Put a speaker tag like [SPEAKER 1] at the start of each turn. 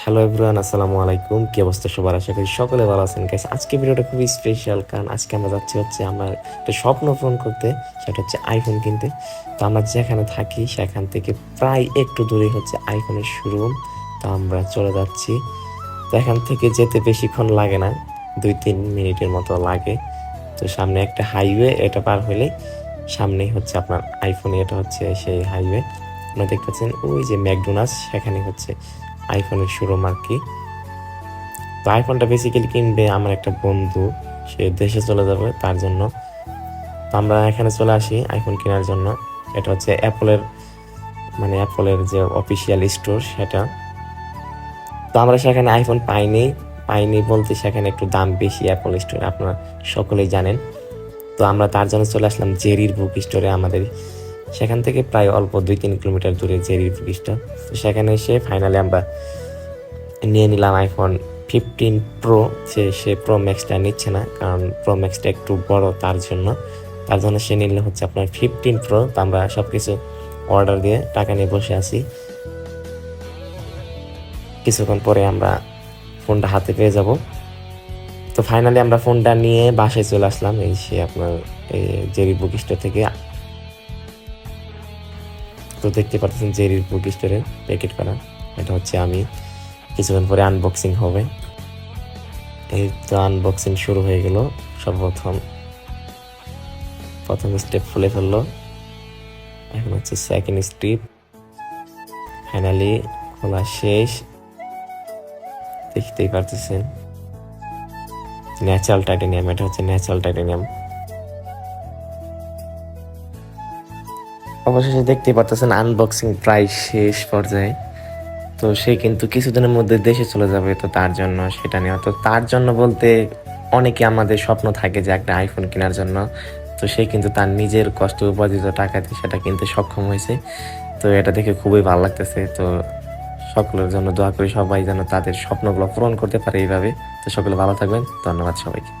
[SPEAKER 1] Hello everyone আসসালামু আলাইকুম। কি অবস্থা সবার? আশা করি সকলে ভালো আছেন। গাইস আজকে ভিডিওটা খুবই স্পেশাল কারণ আজকে আমরা যাচ্ছি হচ্ছে আমার একটা স্বপ্ন পূরণ করতে, সেটা হচ্ছে আইফোন কিনতে। তো আমরা যেখানে থাকি, সেখান থেকে প্রায় একটু দূরে হচ্ছে আইফোনের শোরুম তো আমরা চলে যাচ্ছি। তো এখান থেকে যেতে বেশিক্ষণ লাগে না দুই তিন মিনিটের মতো লাগে। তো সামনে একটা হাইওয়ে এটা পার হলে সামনেই হচ্ছে আপনার আইফোন এটা হচ্ছে সেই হাইওয়ে আপনারা দেখতে পাচ্ছেন, ওই যে ম্যাকডোনাল্ডস, সেখানে হচ্ছে আইফোনের শোরুম আর কি। তো আইফোনটা বেসিক্যালি কিনবে আমার একটা বন্ধু, সে দেশে চলে যাবে তার জন্য। তো আমরা এখানে চলে আসি আইফোন কেনার জন্য। এটা হচ্ছে অ্যাপলের মানে অ্যাপলের যে অফিসিয়াল স্টোর সেটা। তো আমরা সেখানে আইফোন পাইনি পাইনি বলতে সেখানে একটু দাম বেশি অ্যাপল স্টোরে আপনারা সকলেই জানেন। তো আমরা তার জন্য চলে আসলাম জেরির বুক স্টোরে আমাদের সেখান থেকে প্রায় অল্প দুই তিন কিলোমিটার দূরে বুক স্টোর তো সেখানে এসে ফাইনালি আমরা নিয়ে নিলাম আইফোন ফিফটিন প্রো সে সে প্রো ম্যাক্সটা নিচ্ছে না, কারণ প্রো ম্যাক্সটা একটু বড় তার জন্য। তার জন্য সে নিলে হচ্ছে আপনার ফিফটিন প্রো তো আমরা সব কিছু অর্ডার দিয়ে টাকা নিয়ে বসে আছি। কিছুক্ষণ পরে আমরা ফোনটা হাতে পেয়ে যাব। তো ফাইনালি আমরা ফোনটা নিয়ে বাসায় চলে আসলাম। এই সে আপনার, এই জেরি বুক স্টোর থেকে তো দেখতে পাচ্ছেন জেরির বুক স্টোরের প্যাকেট করা। এটা হচ্ছে আমি কিছুক্ষণ পরে আনবক্সিং হবে। এই তো আনবক্সিং শুরু হয়ে গেল, সর্বপ্রথম প্রথম স্টেপ খুলে ফেলল। এখন হচ্ছে সেকেন্ড স্টেপ ফাইনালি খোলা শেষ। দেখতেই পারতেছেন। ন্যাচারাল টাইটেনিয়াম এটা হচ্ছে ন্যাচারাল টাইটেনিয়াম অবশেষে দেখতেই পারতেছেন আনবক্সিং প্রায় শেষ পর্যায়ে। তো সে কিন্তু কিছুদিনের মধ্যে দেশে চলে যাবে, তো তার জন্য সেটা নেওয়া তো তার জন্য বলতে অনেকে আমাদের স্বপ্ন থাকে যে একটা আইফোন কেনার জন্য। তো সে কিন্তু তার নিজের কষ্ট উপার্জিত টাকা দিয়ে সেটা কিনতে সক্ষম হয়েছে। তো এটা দেখে খুবই ভালো লাগতেছে। তো সকলের জন্য দোয়া করি সবাই যেন তাদের স্বপ্নগুলো পূরণ করতে পারে এইভাবে। তো সকলে ভালো থাকবেন। ধন্যবাদ সবাইকে।